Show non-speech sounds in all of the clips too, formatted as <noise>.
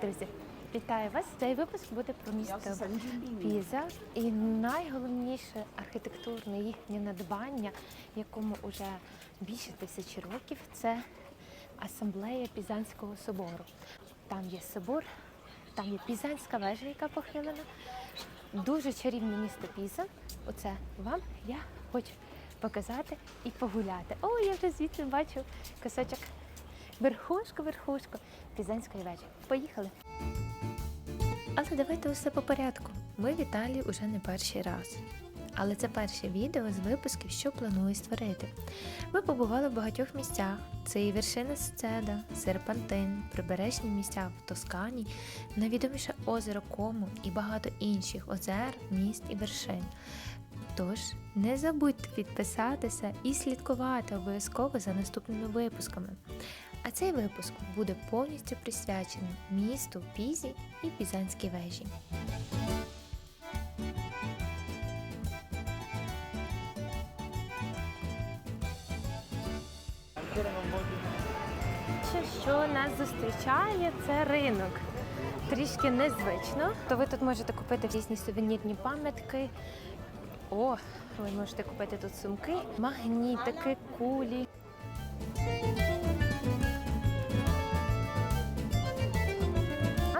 Привіт, друзі! Вітаю вас! Цей випуск буде про місто Піза і найголовніше архітектурне їхнє надбання, якому вже більше тисячі років, це асамблея Пізанського собору. Там є собор, там є Пізанська вежа, яка похилена. Дуже чарівне місто Піза. Оце вам я хочу показати і погуляти. О, я вже звідси бачу кусочок верхушку, верхушку Пізанської вежі. Поїхали! Але давайте усе по порядку. Ми в уже не перший раз. Але це перше відео з випусків, що планую створити. Ми побували в багатьох місцях: це і вершина Сцеда, Серпантин, прибережні місця в Тоскані, найвідоміше озеро Кому і багато інших озер, міст і вершин. Тож не забудьте підписатися і слідкувати обов'язково за наступними випусками. А цей випуск буде повністю присвячений місту Пізі і Пізанській вежі. Ще що нас зустрічає, це ринок. Трішки незвично. То ви тут можете купити різні сувенірні пам'ятки. О, ви можете купити тут сумки, магнітики, кулі.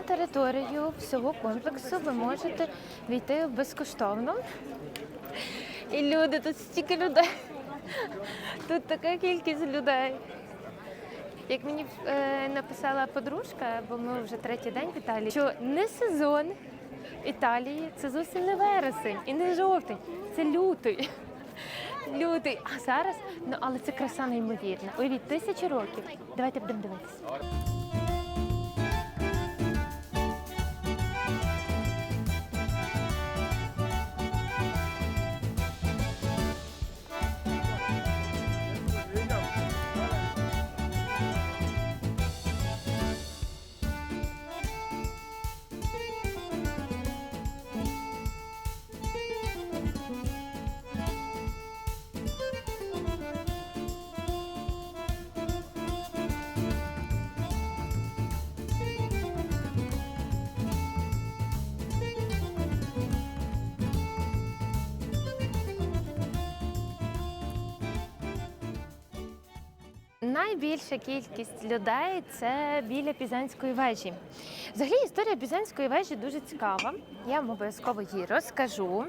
Територію всього комплексу ви можете війти безкоштовно. І люди, тут стільки людей. Тут така кількість людей. Як мені е, написала подружка, бо ми вже третій день в Італії, що не сезон Італії, це зовсім не вересень і не жовтень, це лютий. Лютий. А зараз, ну але це краса неймовірна. Уявіть, тисячі років. Давайте будемо дивитися. Найбільша кількість людей це біля Пізанської вежі. Взагалі історія Пізанської вежі дуже цікава. Я вам обов'язково її розкажу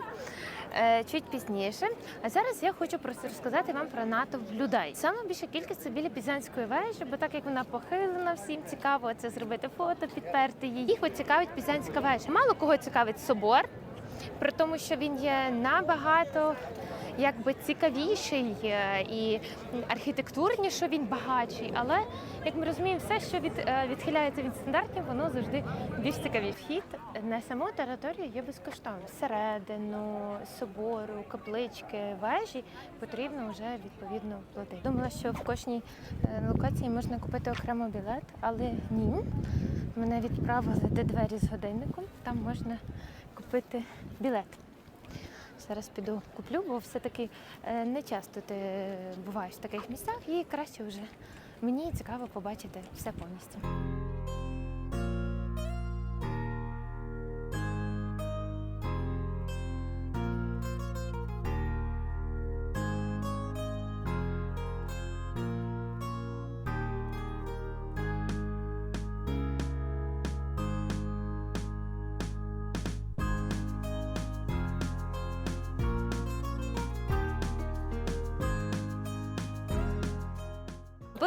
е, чуть пізніше. А зараз я хочу просто розказати вам про натовп людей. Саме більша кількість це біля Пізанської вежі, бо так як вона похилена, всім цікаво це зробити фото, підперти її. Їх цікавить Пізанська вежа. Мало кого цікавить собор, при тому, що він є набагато якби цікавіший е, і архітектурніше він багатший. Але як ми розуміємо, все, що від, е, відхиляється від стандартів, воно завжди більш цікавіше. Вхід на саму територію є безкоштовним. Всередину собору, каплички, вежі потрібно вже відповідно платити. Думала, що в кожній е, локації можна купити окремо білет, але ні. Мене відправили до двері з годинником. Там можна купити білет. Зараз піду куплю, бо все-таки е, не часто ти буваєш в таких місцях і краще вже мені цікаво побачити все повністю.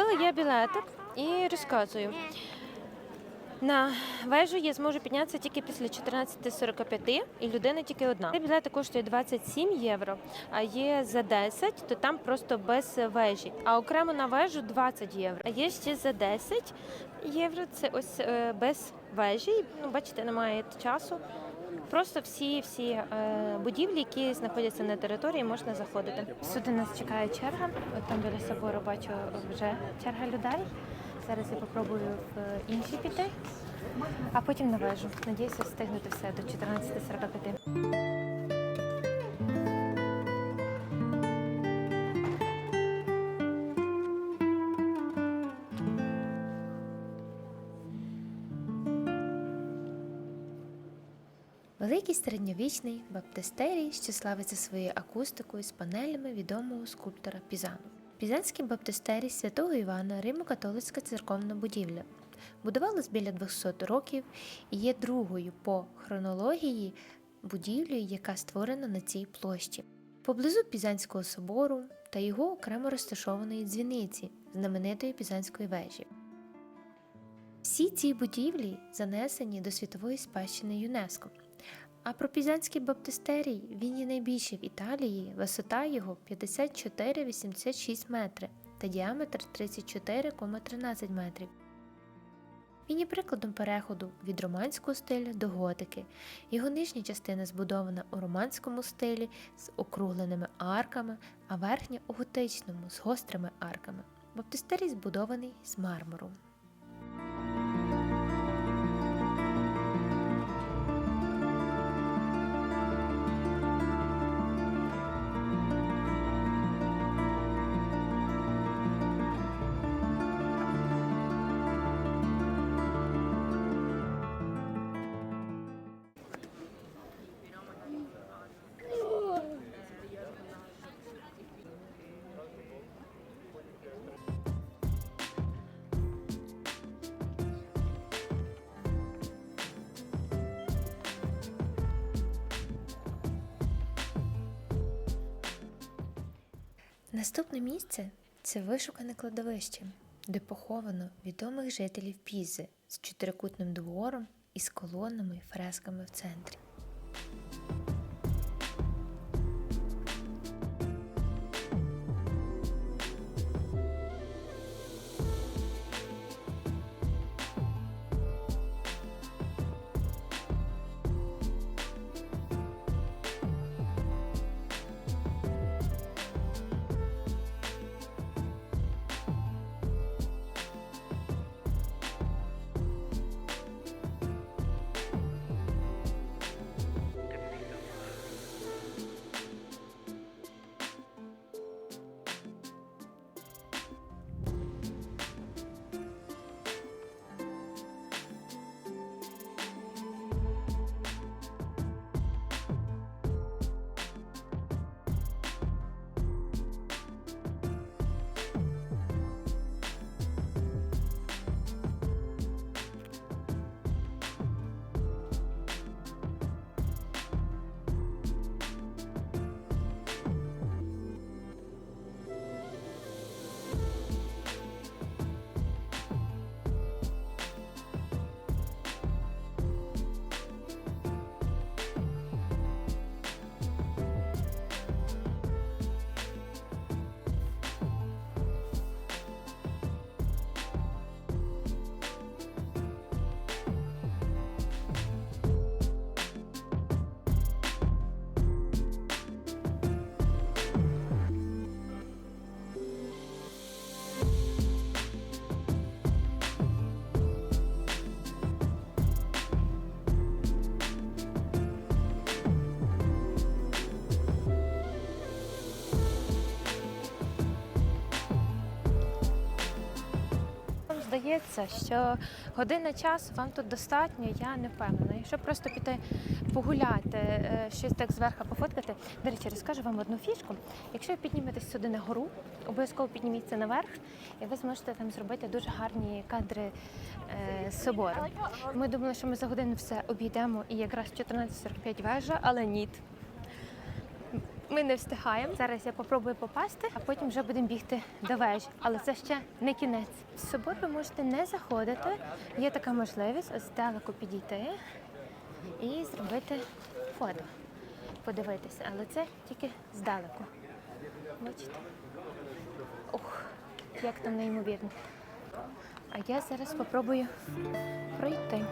Купила я білетик і розказую. На вежу я зможу піднятися тільки після 14.45 і людина тільки одна. Цей білет коштує 27 євро, а є за 10, то там просто без вежі. А окремо на вежу 20 євро. А є ще за 10 євро. Це ось е, без вежі. Ну, бачите, немає часу. Просто всі всі е, будівлі, які знаходяться на території, можна заходити. Сюди нас чекає черга. Там біля собору бачу вже черга людей. Зараз я попробую в інші піти, а потім на вежу. Надіюся, встигнути все до 14.45. середньовічний баптистерій, що славиться своєю акустикою з панелями відомого скульптора Пізану. Пізанський баптистерій святого Івана Римо-католицька церковна будівля. Будувалась біля 200 років і є другою по хронології будівлею, яка створена на цій площі. Поблизу Пізанського собору та його окремо розташованої дзвіниці, знаменитої Пізанської вежі. Всі ці будівлі занесені до світової спадщини ЮНЕСКО. А про Пізанський баптистерій він є найбільший в Італії, висота його 54,86 метри та діаметр 34,13 метрів. Він є прикладом переходу від романського стилю до готики. Його нижня частина збудована у романському стилі з округленими арками, а верхня у готичному з гострими арками. Баптистерій збудований з мармуру. Наступне місце це вишукане кладовище, де поховано відомих жителів Пізи з чотирикутним двором і з колонами і фресками в центрі. Здається, що година часу вам тут достатньо, я не впевнена. Якщо просто піти погуляти, е, щось так зверху пофоткати. До речі, розкажу вам одну фішку. Якщо ви підніметесь сюди на гору, обов'язково підніміться наверх, і ви зможете там зробити дуже гарні кадри е, собору. Ми думали, що ми за годину все обійдемо і якраз 14.45 вежа, але ні. Ми не встигаємо. Зараз я попробую попасти, а потім вже будемо бігти до вежі. Але це ще не кінець. В собор ви можете не заходити. Є така можливість ось здалеку підійти і зробити фото. Подивитися, але це тільки здалеку. Бачите? Ох, як там неймовірно. А я зараз спробую пройти.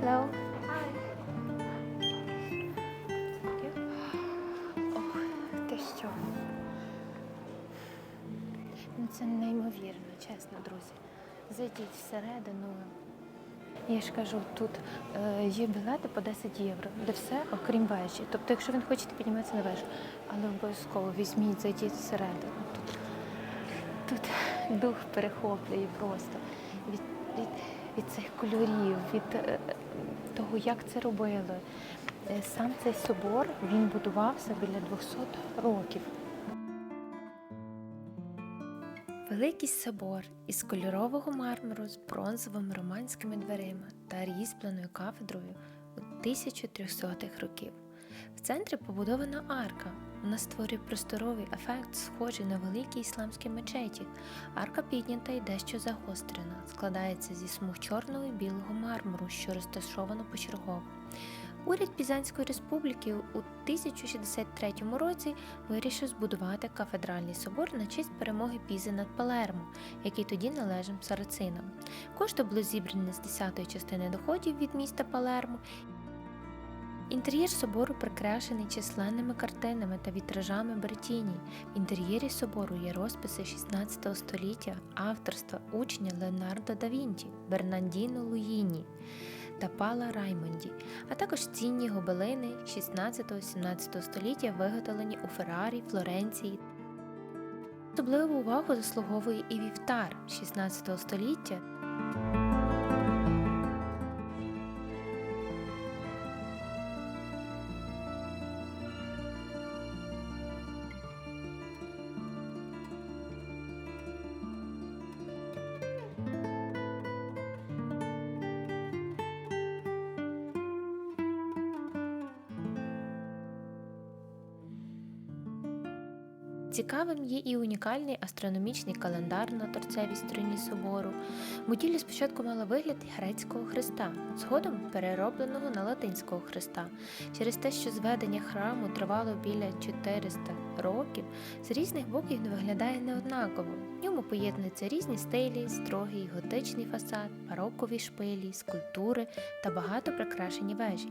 Hello. Це неймовірно, чесно, друзі. Зайдіть всередину. Я ж кажу, тут е, є білети по 10 євро, де все, окрім вежі. Тобто, якщо ви не хочете підніматися на вежу, але обов'язково візьміть, зайдіть всередину. Тут, тут дух перехоплює просто від, від, від цих кольорів, від е, того, як це робили. Е, Сам цей собор він будувався біля 200 років. Великий собор із кольорового мармуру з бронзовими романськими дверима та різьбленою кафедрою у 1300-х років. В центрі побудована арка. Вона створює просторовий ефект, схожий на великій ісламській мечеті. Арка піднята і дещо загострена, складається зі смуг чорного і білого мармуру, що розташовано почергово. Уряд Пізанської республіки у 1063 році вирішив збудувати кафедральний собор на честь перемоги Пізи над Палермо, який тоді належав сарацинам. Кошти були зібрані з 10-ї частини доходів від міста Палермо. Інтер'єр собору прикрашений численними картинами та вітражами Бретіні. В інтер'єрі собору є розписи 16 століття авторства учня Леонардо да Вінчі, Бернандіно Луїні та Пала Раймонді, а також цінні гобелини 16-17 століття, виготовлені у Феррарі, Флоренції. Особливу увагу заслуговує і вівтар 16 століття. Цікавим є і унікальний астрономічний календар на торцевій стороні собору. Будівля спочатку мала вигляд грецького хреста, згодом переробленого на латинського хреста. Через те, що зведення храму тривало біля 400 років, з різних боків виглядає неоднаково. В ньому поєднуються різні стилі, строгий готичний фасад, барокові шпилі, скульптури та багато прикрашені вежі.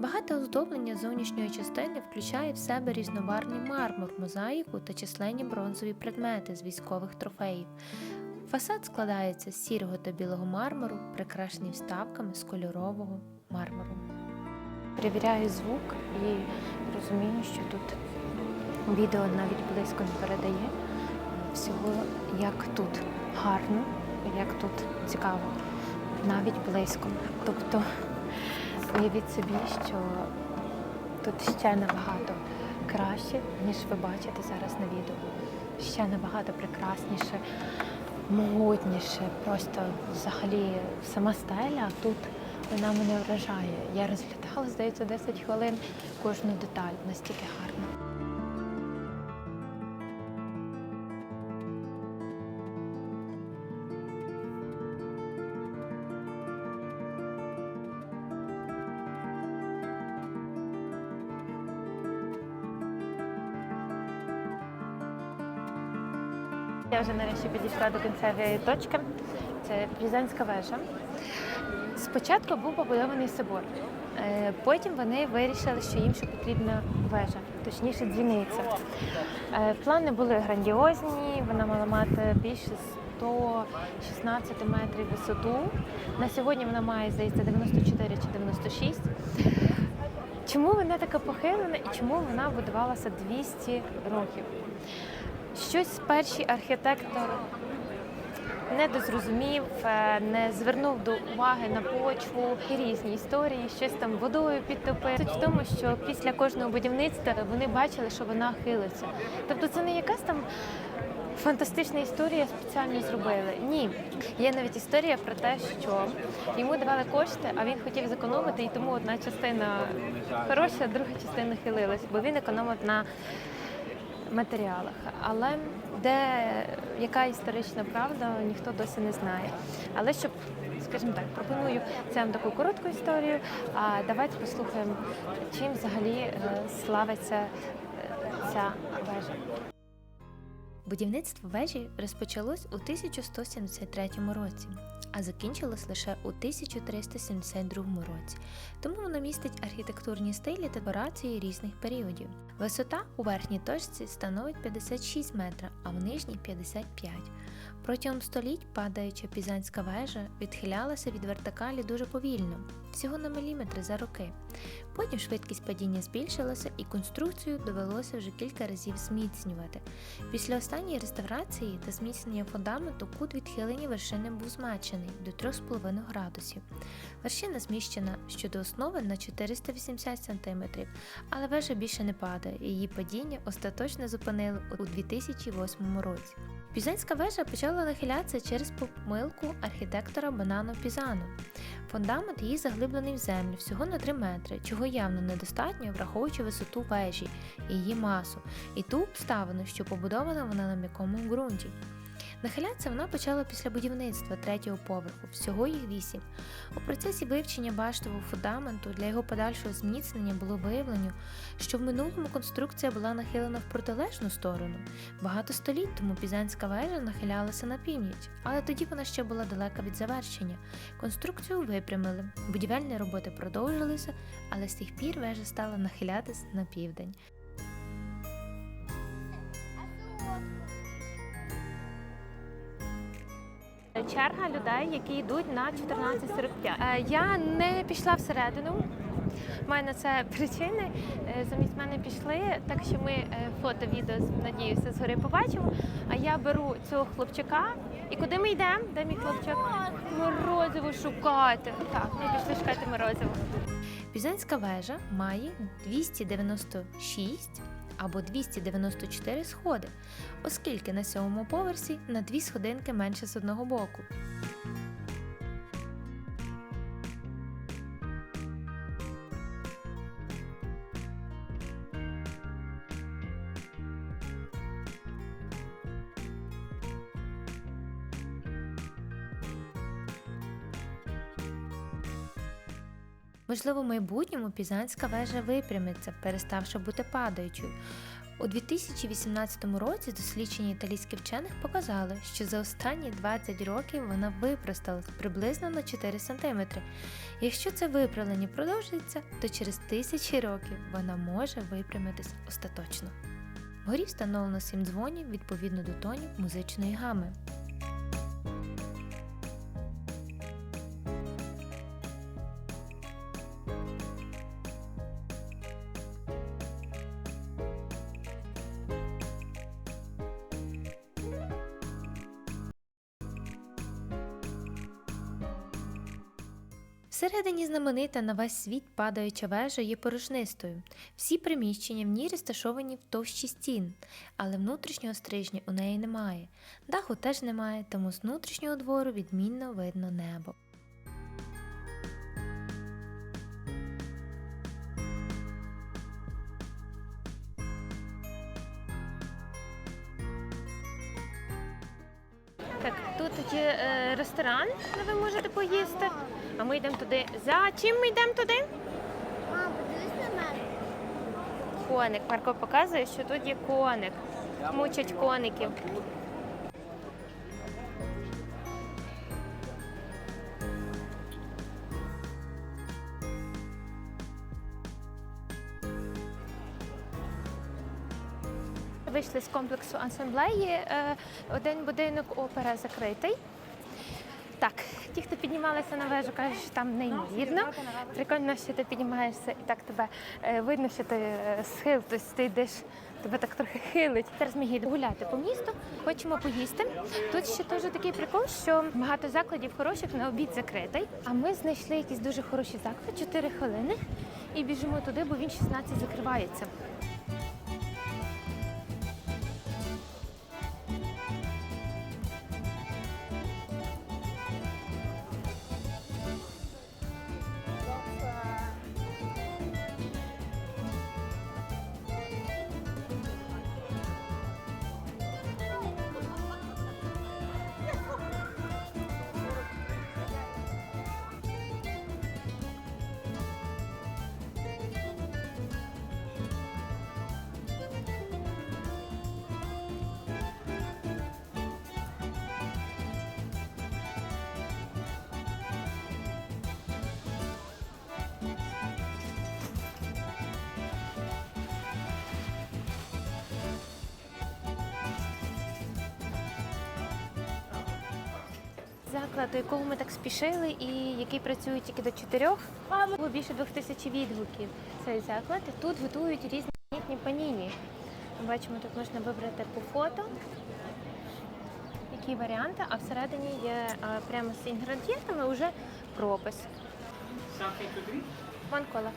Багате оздоблення зовнішньої частини включає в себе різнобарвний мармур, мозаїку та численні бронзові предмети з військових трофеїв. Фасад складається з сірого та білого мармуру, прикрашений вставками з кольорового мармуру. Перевіряю звук і розумію, що тут відео навіть близько не передає всього, як тут гарно, як тут цікаво, навіть близько. Тобто Уявіть собі, що тут ще набагато краще, ніж ви бачите зараз на відео. Ще набагато прекрасніше, могутніше. Просто взагалі сама стеля тут вона мене вражає. Я розглядала, здається, 10 хвилин кожну деталь, настільки гарно. Вже нарешті підійшла до кінцевої точки. Це Пізанська вежа. Спочатку був побудований собор. Е, Потім вони вирішили, що їм ще потрібна вежа, точніше дзвіниця. Е, Плани були грандіозні, вона мала мати більше 116 метрів висоту. На сьогодні вона має, здається, 94 чи 96. Чому вона така похилена і чому вона будувалася 200 років? Щось перший архітектор не дозрозумів, е, не звернув до уваги на почву і різні історії, щось там водою підтопив. Суть в тому, що після кожного будівництва вони бачили, що вона хилиться. Тобто це не якась там фантастична історія спеціально зробили. Ні. Є навіть історія про те, що йому давали кошти, а він хотів зекономити, і тому одна частина хороша, друга частина хилилась, бо він економив на матеріалах. Але де яка історична правда, ніхто досі не знає. Але щоб, скажімо так, пропоную це таку коротку історію. А давайте послухаємо, чим взагалі е, славиться е, ця вежа. Будівництво вежі розпочалось у 1173 році, а закінчилось лише у 1372 році. Тому воно містить архітектурні стилі та декорації різних періодів. Висота у верхній точці становить 56 метрів, а в нижній 55. Протягом століть падаюча пізанська вежа відхилялася від вертикалі дуже повільно, всього на міліметри за роки. Потім швидкість падіння збільшилася і конструкцію довелося вже кілька разів зміцнювати. Після останньої реставрації та зміцнення фундаменту кут відхилення вершини був змачений до 3,5 градусів. Вершина зміщена щодо основи на 480 см, але вежа більше не падає, і її падіння остаточно зупинили у 2008 році. Пізанська вежа почала нахилятися через помилку архітектора Банано Пізано. Фундамент її заглиблений в землю всього на 3 метри, чого явно недостатньо, враховуючи висоту вежі і її масу, і ту обставину, що побудована вона на м'якому ґрунті. Нахилятися вона почала після будівництва третього поверху, всього їх вісім. У процесі вивчення баштового фундаменту для його подальшого зміцнення було виявлено, що в минулому конструкція була нахилена в протилежну сторону. Багато століть тому пізанська вежа нахилялася на північ, але тоді вона ще була далека від завершення. Конструкцію випрямили, будівельні роботи продовжилися, але з тих пір вежа стала нахилятись на південь. Черга людей, які йдуть на 14.45. Е, Я не пішла всередину. У мене це <laughs> причини. Е, Замість мене пішли, так що ми е, фото, відео, надіюся, згори побачимо. А я беру цього хлопчака. І куди ми йдемо? Де мій хлопчик? Морозиво шукати. Так, ми пішли шукати морозиво. Пізанська вежа має 296 або 294 сходи, оскільки на сьомому поверсі на дві сходинки менше з одного боку. Можливо, в майбутньому пізанська вежа випрямиться, переставши бути падаючою. У 2018 році дослідження італійських вчених показали, що за останні 20 років вона випросталась приблизно на 4 см. Якщо це виправлення продовжується, то через тисячі років вона може випрямитись остаточно. Вгорі встановлено 7 дзвонів відповідно до тонів музичної гами. Всередині знаменита на весь світ падаюча вежа є порожнистою. Всі приміщення в ній розташовані в товщі стін, але внутрішнього стрижня у неї немає. Даху теж немає, тому з внутрішнього двору відмінно видно небо. Ресторан, де ви можете поїсти. А ми йдемо туди. За чим ми йдемо туди? Мам, подивись на мене. Коник. Марко показує, що тут є коник. Мучать коників. Вийшли з комплексу асамблеї. Е, Один будинок опера закритий. Ті, хто піднімалися на вежу, кажуть, що там неймовірно. Прикольно, що ти піднімаєшся і так тебе е, видно, що ти е, схил, тобто ти йдеш, тебе так трохи хилить. Зараз ми їдемо гуляти по місту, хочемо поїсти. Тут ще теж такий прикол, що багато закладів хороших на обід закритий. А ми знайшли якийсь дуже хороший заклад, 4 хвилини, і біжимо туди, бо він 16 закривається. Заклад, до якого ми так спішили, і який працює тільки до чотирьох. Було більше двох тисяч відгуків. Цей заклад. Тут готують різні паніні. Ми бачимо, тут можна вибрати по фото. Які варіанти, а всередині є а, прямо з інгредієнтами вже пропис. Ван кола.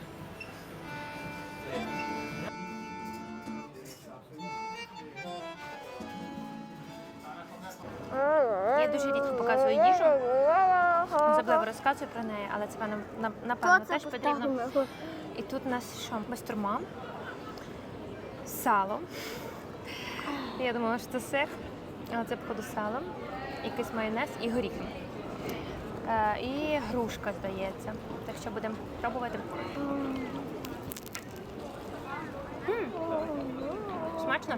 Розказую про неї, але це певно, на- напевно теж потрібно. І тут у нас що? Бастурма, сало. Я думала, що це сир, але це походу сало, якийсь майонез і горіхи. Е, і грушка, здається. Так що будемо пробувати. Смачно?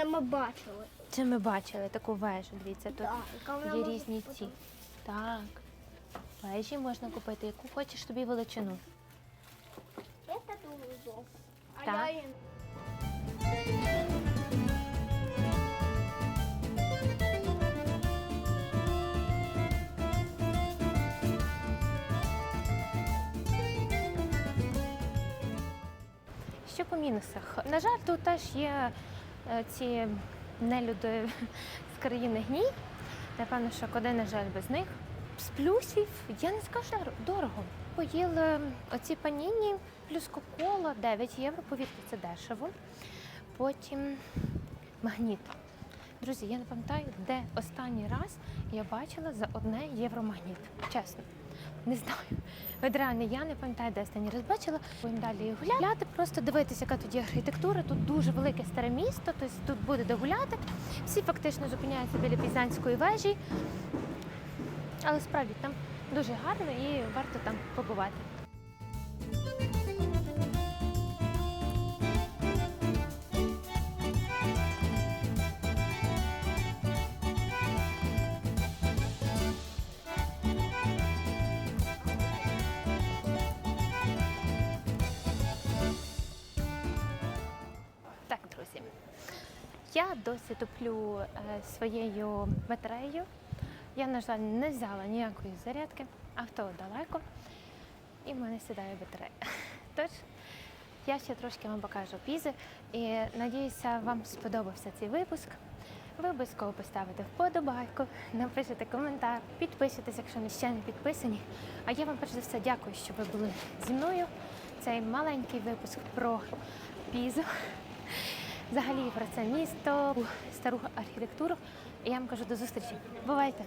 Оце ми бачили. Це ми бачили таку вежу. Дивіться, тут яка є різні ці. Так. Вежі можна купити, яку хочеш тобі величину. Це А Так. Що по мінусах? На жаль, тут теж є ці нелюди з країни гній. Напевно, що куди, на жаль, без них. З плюсів я не скажу дорого. Поїли оці паніні плюс кока-кола 9 євро, повірте, це дешево. Потім магніт. Друзі, я не пам'ятаю, де останній раз я бачила за одне євро магніт. Чесно. Не знаю. От я не пам'ятаю, де останній раз бачила. Будемо далі гуляти, просто дивитися, яка тут є архітектура. Тут дуже велике старе місто, тобто тут буде де гуляти. Всі фактично зупиняються біля Пізанської вежі. Але справді там дуже гарно і варто там побувати. Досі туплю е, своєю батареєю. Я, на жаль, не взяла ніякої зарядки, авто далеко, і в мене сідає батарея. <laughs> Тож, я ще трошки вам покажу пізи і надіюся, вам сподобався цей випуск. Ви обов'язково поставите вподобайку, напишете коментар, підпишитесь, якщо не ще не підписані. А я вам перш за все дякую, що ви були зі мною. Цей маленький випуск про пізу. Взагалі про це місто, стару архітектуру. І я вам кажу до зустрічі. Бувайте!